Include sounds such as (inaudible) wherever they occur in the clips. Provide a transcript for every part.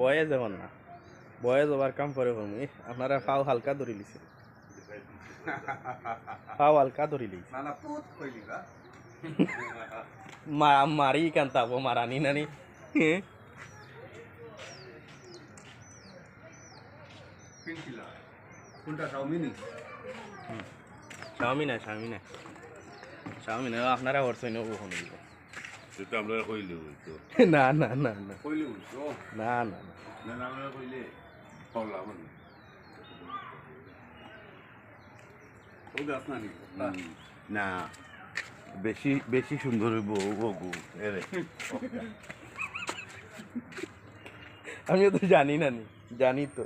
বয়ে যাবেন না। বয়ে যাবার কাম করে আমি আপনারা ফাও হালকা ধরি লিছে। ফাও হালকা ধরি লিছে। মারি কান্তাবো মারানি নানি। কোনটা চাউমিনি স্বামী না স্বামী না। স্বামী না আপনারা সেটা আমরা কইলে হইতো (laughs) না না না না। কইলি না না না। না না আমরা কইলে পাওলা ও দাস না না। বেশি বেশি সুন্দর হইব এরে আমিও তো জানি না নি জানি তো।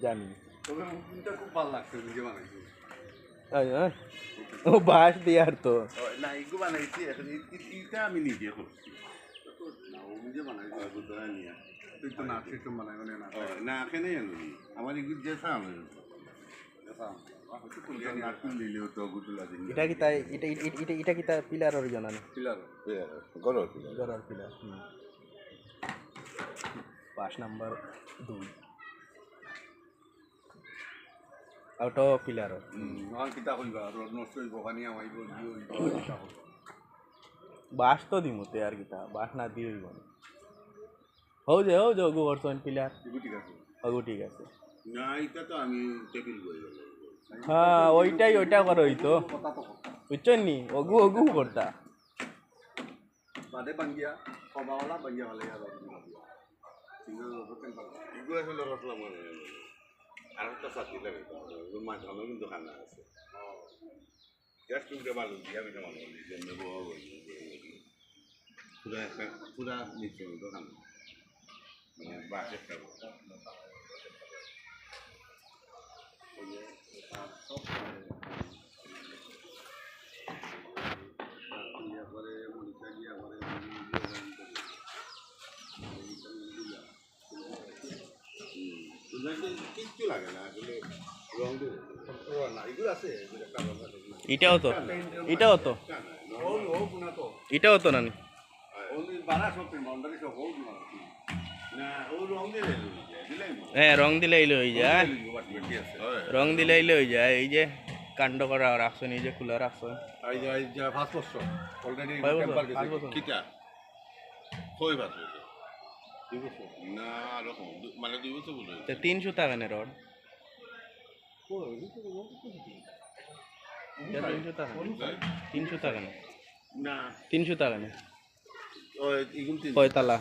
জানি। খুব ভালো লাগছে আয়। ও বাস দিয়ার তো না এগু বানাইছি এখন এটা আমি নিজে করছি না ও নিজে বানাইছি গুদরা নিয়া তুই তো নাচ সিস্টেম বানাই মানে না না কেনে জানি আমার এগু যে সাম পিলার এটা কি তাই এটা এটা এটা কি তাই পিলারর জানানি গরর গরার পিলার পাঁচ নাম্বার দুই আউট অফ পিলার আর কিতা কইবা রোড নষ্ট হইব পানি আমাইব হইব কইবা। বাস তো দিমতে আর কিতা বাস না দিয়ে হইব হও যে হও যে অগু বর্তমান পিলার ঠিক আছে? অগু ঠিক আছে। না এটা তো আমি টেবিল হ্যাঁ ওইটাই ওইটা করো হইতো। কথা তো কথা বুঝছেন নি? অগু অগু করতা। বাদে বাঙ্গিয়া কবাওয়ালা বাঙ্গিয়া ভালে সিঙ্গল রসলা মনে আর একটা সাথী লাগে মাঝখানে কিন্তু খানা আছে। জাস্ট উঠে ভালো দিয়ে আমি কেমন জন্য পুরা একটা, পুরা নিচে মতো খানা মানে বাস একটা ইয়া করে মনিকা গিয়া করে কিচ্ছু লাগে না আসলে রং না এগুলো আছে এটাও তো। এটাও তো। এটাও তো নানি। হ্যাঁ রং দিলে এলো হয়ে? যায় রং দিলে এলো হয়ে যায় এই যে কাণ্ড করা রাখছো এই যে খোলা রাখছো পাঁচ বছর। অলরেডি বছর? পাঁচ বছর? দুই বছর। না আরও কম দু- মানে দুই বছর বলে তো তিনশো টাকা নে রড তিনশো টাকা তিনশো টাকা নে না। তিনশো টাকা নে ও এগুলো তিন কয়তালা